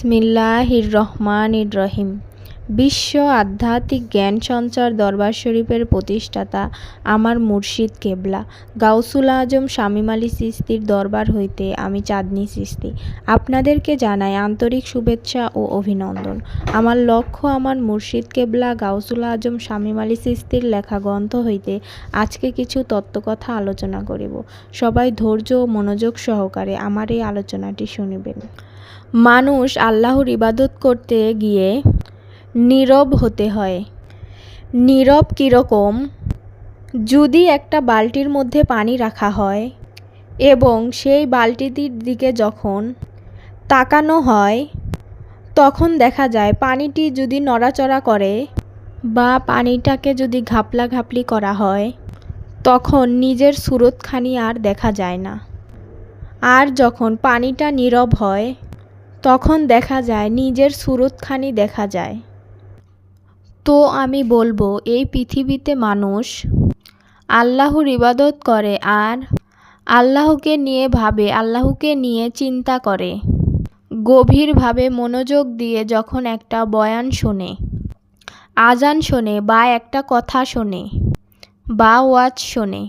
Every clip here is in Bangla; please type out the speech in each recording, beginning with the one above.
বিসমিল্লাহির রহমানির রহিম। বিশ্ব আধ্যাত্মিক জ্ঞান সঞ্চার দরবার শরীফের প্রতিষ্ঠাতা আমার মুর্শিদ কেবলা। গাউসুল আজম শামীম সিস্তির দরবার হইতে আমি চাঁদনি সিস্তি। আপনাদেরকে জানাই আন্তরিক শুভেচ্ছা ও অভিনন্দন। আমার লক্ষ্য আমার মুর্শিদ কেবলা, গাউসুল আজম শামীম সিস্তির লেখা গ্রন্থ হইতে আজকে কিছু তত্ত্বকথা আলোচনা করিব। সবাই ধৈর্য ও মনোযোগ সহকারে আমার এই আলোচনাটি শুনিবেন। মানুষ আল্লাহর ইবাদত করতে গিয়ে নীরব হতে হয়। নীরব কীরকম? যদি একটা বালতির মধ্যে পানি রাখা হয় এবং সেই বালতিটির দিকে যখন তাকানো হয়, তখন দেখা যায় পানিটি যদি নড়াচড়া করে বা পানিটাকে যদি ঘাপলা ঘাপলি করা হয়, তখন নিজের সুরতখানি আর দেখা যায় না। আর যখন পানিটা নীরব হয়, তখন দেখা যায় নিজের সুরতখানি দেখা যায়। তো আমি বলব, এই পৃথিবীতে মানুষ আল্লাহর ইবাদত করে আর আল্লাহকে নিয়ে ভাবে, আল্লাহকে নিয়ে চিন্তা করে। গভীরভাবে মনোযোগ দিয়ে যখন একটা বয়ান শোনে আজান শোনে বা একটা কথা শোনে বা ওয়াজ শোনে,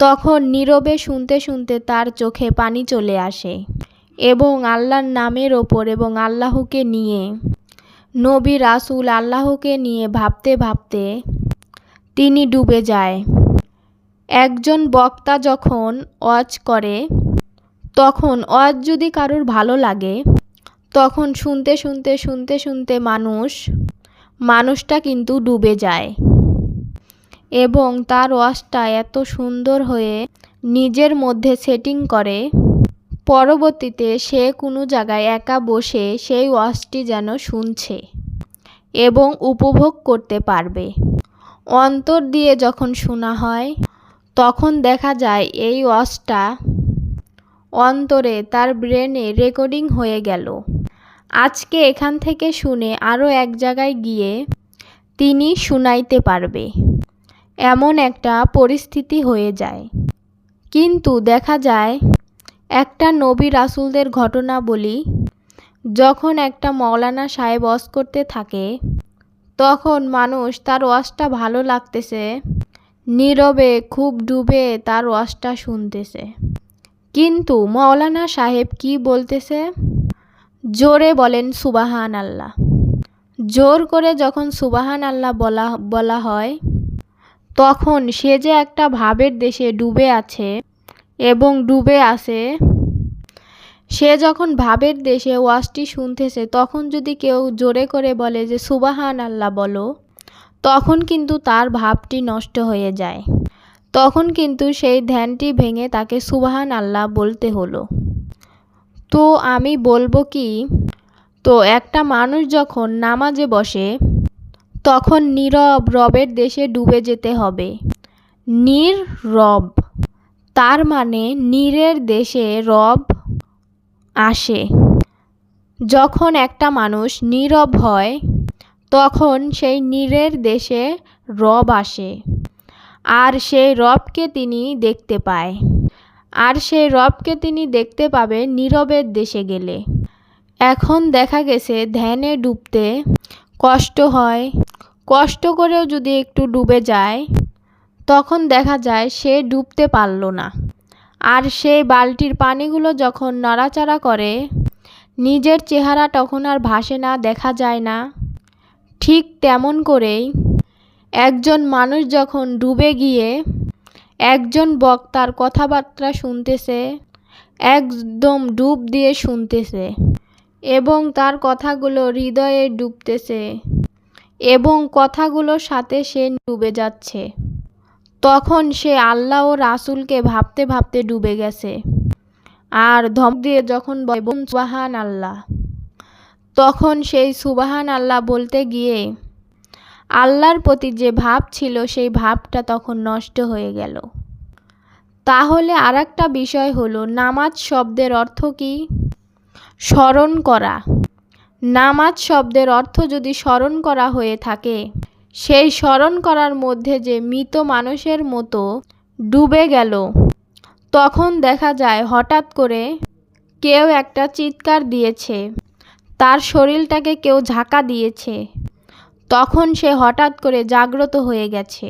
তখন নীরবে শুনতে শুনতে তার চোখে পানি চলে আসে এবং আল্লাহর নামের ওপর এবং আল্লাহকে নিয়ে নবী রাসুল আল্লাহকে নিয়ে ভাবতে ভাবতে তিনি ডুবে যায়। একজন বক্তা যখন ওয়াজ করে, তখন ওয়াজ যদি কারোর ভালো লাগে, তখন শুনতে শুনতে শুনতে শুনতে মানুষ, মানুষটা কিন্তু ডুবে যায়। এবং তার ওয়াজটা এত সুন্দর হয়ে নিজের মধ্যে সেটিং করে পরবর্তীতে সে কোনো জায়গায় একা বসে সেই ওয়াজটি যেন শুনছে এবং উপভোগ করতে পারবে। অন্তর দিয়ে যখন শোনা হয়, তখন দেখা যায় এই ওয়াজটা অন্তরে তার ব্রেনে রেকর্ডিং হয়ে গেল। আজকে এখান থেকে শুনে আরও এক জায়গায় গিয়ে তিনি শুনাইতে পারবে। এমন একটা পরিস্থিতি হয়ে যায়। কিন্তু দেখা যায় একটা নবী রাসুলদের ঘটনা বলি, যখন একটা মৌলানা সাহেব ওয়াজ করতে থাকে, তখন মানুষ তার ওয়াজটা ভালো লাগতেছে, নীরবে খুব ডুবে তার ওয়াজটা শুনতেছে। কিন্তু মৌলানা সাহেব কি বলতেছে? জোরে বলেন সুবাহান আল্লাহ জোর করে যখন সুবাহান আল্লাহ বলা বলা হয়, তখন সে যে একটা ভাবের দেশে ডুবে আছে এবং ডুবে আছে। সে যখন ভাবের দেশে ওয়াজটি শুনতেছে, তখন যদি কেউ জোরে করে বলে যে সুবাহান আল্লাহ বলো, তখন কিন্তু তার ভাবটি নষ্ট হয়ে যায়। তখন কিন্তু সেই ধ্যানটি ভেঙে তাকে সুবাহান আল্লাহ বলতে হলো। তো আমি বলব কি, তো একটা মানুষ যখন নামাজে বসে, তখন নীরব রবের দেশে ডুবে যেতে হবে। নীর রব তার মানে নীরের দেশে রব আসে। যখন একটা মানুষ নীরব হয়, তখন সেই নীরের দেশে রব আসে। আর সেই রবকে তিনি দেখতে পায়। আর সেই রবকে তিনি দেখতে পাবে নীরবের দেশে গেলে। এখন দেখা গেছে ধ্যানে ডুবতে কষ্ট হয়। কষ্ট করেও যদি একটু ডুবে যায় তখন দেখা যায় সে ডুবতে পারল না। আর সেই বালতির পানিগুলো যখন নড়াচড়া করে, নিজের চেহারা তখন আর ভাসে না, দেখা যায় না। ঠিক তেমন করেই একজন মানুষ যখন ডুবে গিয়ে একজন বক্তার কথাবার্তা শুনতেছে, একদম ডুব দিয়ে শুনতেছে এবং তার কথাগুলো হৃদয়ে ডুবতেছে এবং কথাগুলোর সাথে সে ডুবে যাচ্ছে। তখন সে আল্লাহ ও রাসুলকে ভাবতে ভাবতে ডুবে গেছে। আর ধম দিয়ে যখন বলুন সুবাহান আল্লাহ তখন সেই সুবাহান আল্লাহ বলতে গিয়ে আল্লাহর প্রতি যে ভাব ছিল, সেই ভাবটা তখন নষ্ট হয়ে গেল। তাহলে আর একটা বিষয় হলো, নামাজ শব্দের অর্থ কি? স্মরণ করা। নামাজ শব্দের অর্থ যদি স্মরণ করা হয়ে থাকে সেই স্মরণ করার মধ্যে যে মৃত মানুষের মতো ডুবে গেল। তখন দেখা যায় হঠাৎ করে কেউ একটা চিৎকার দিয়েছে। তার শরীরটাকে কেউ ঝাঁকা দিয়েছে। তখন সে হঠাৎ করে জাগ্রত হয়ে গেছে।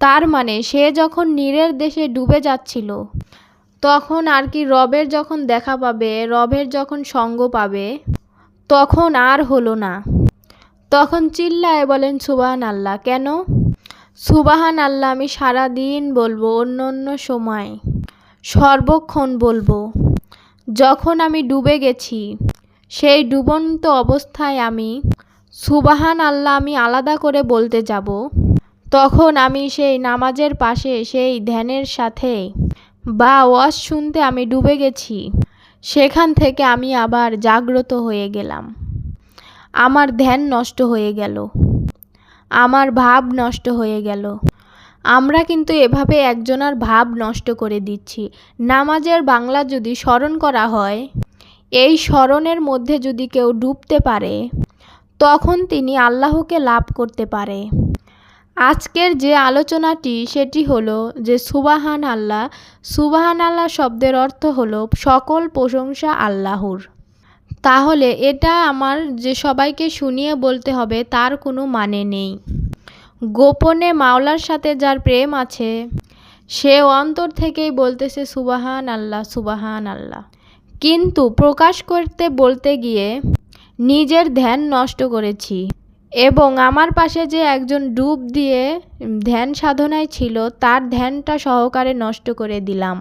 তার মানে সে যখন নীরের দেশে ডুবে যাচ্ছিল, তখন আর কি রবের যখন দেখা পাবে, রবের যখন সঙ্গ পাবে, তখন আর হলো না। তখন চিল্লায় বলেন সুবাহান আল্লাহ কেন? সুবাহান আল্লাহ আমি সারা দিন বলব, অন্য অন্য সময়, সর্বক্ষণ বলব। যখন আমি ডুবে গেছি, সেই ডুবন্ত অবস্থায় আমি সুবাহান আল্লাহ আমি আলাদা করে বলতে যাব। তখন আমি সেই নামাজের পাশে, সেই ধ্যানের সাথে বা ওয়াজ শুনতে আমি ডুবে গেছি। সেখান থেকে আমি আবার জাগ্রত হয়ে গেলাম। আমার ধ্যান নষ্ট হয়ে গেল। আমার ভাব নষ্ট হয়ে গেল। আমরা কিন্তু এভাবে একজনার ভাব নষ্ট করে দিচ্ছি। নামাজের বাংলা যদি স্মরণ করা হয়, এই স্মরণের মধ্যে যদি কেউ ডুবতে পারে, তখন তিনি আল্লাহকে লাভ করতে পারে। আজকের যে আলোচনাটি, সেটি হলো যে সুবাহান আল্লাহ সুবাহান আল্লাহ শব্দের অর্থ হলো সকল প্রশংসা আল্লাহর। তাহলে এটা আমার যে সবাইকে শুনিয়ে বলতে হবে, তার কোনো মানে নেই। গোপনে মাওলার সাথে যার প্রেম আছে, সে অন্তর থেকেই বলতেছে সুবাহান আল্লাহ সুবাহান আল্লাহ কিন্তু প্রকাশ করতে, বলতে গিয়ে নিজের ধ্যান নষ্ট করেছি এবং আমার পাশে যে একজন ডুব দিয়ে ধ্যান সাধনায় ছিল, তার ধ্যানটা সহকারে নষ্ট করে দিলাম।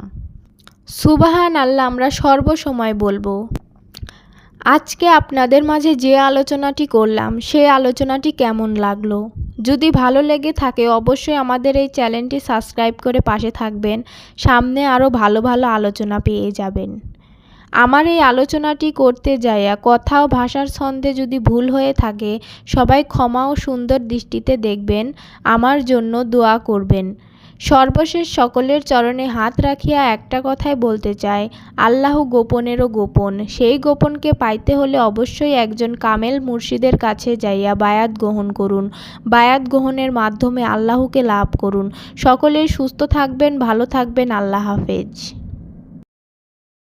সুবাহান আল্লাহ আমরা সর্বসময় বলব। আজকে আপনাদের মাঝে যে আলোচনাটি করলাম সেই আলোচনাটি কেমন লাগল? যদি ভালো লেগে থাকে, অবশ্যই আমাদের এই চ্যানেলটি সাবস্ক্রাইব করে পাশে থাকবেন। সামনে আরও ভালো ভালো আলোচনা পেয়ে যাবেন। আমার এই আলোচনাটি করতে যাইয়া কথা ও ভাষার ছন্দে যদি ভুল হয়ে থাকে, সবাই ক্ষমা ও সুন্দর দৃষ্টিতে দেখবেন। আমার জন্য দোয়া করবেন। সর্বশেষ সকলের চরণে হাত রাখিয়া একটা কথাই বলতে চাই, আল্লাহ গোপনেরও গোপন। সেই গোপনকে পাইতে হলে অবশ্যই একজন কামেল মুর্শিদের কাছে যাইয়া বায়াত গ্রহণ করুন। বায়াত গ্রহণের মাধ্যমে আল্লাহকে লাভ করুন। সকলেই সুস্থ থাকবেন, ভালো থাকবেন, আল্লাহ হাফেজ।